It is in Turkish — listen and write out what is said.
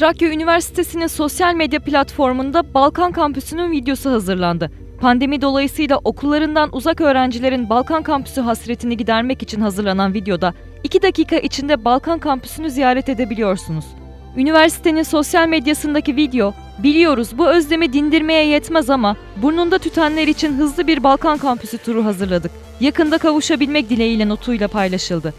Trakya Üniversitesi'nin sosyal medya platformunda Balkan Kampüsü'nün videosu hazırlandı. Pandemi dolayısıyla okullarından uzak öğrencilerin Balkan Kampüsü hasretini gidermek için hazırlanan videoda 2 dakika içinde Balkan Kampüsü'nü ziyaret edebiliyorsunuz. Üniversitenin sosyal medyasındaki video, biliyoruz bu özlemi dindirmeye yetmez ama burnunda tütenler için hızlı bir Balkan Kampüsü turu hazırladık. Yakında kavuşabilmek dileğiyle notuyla paylaşıldı.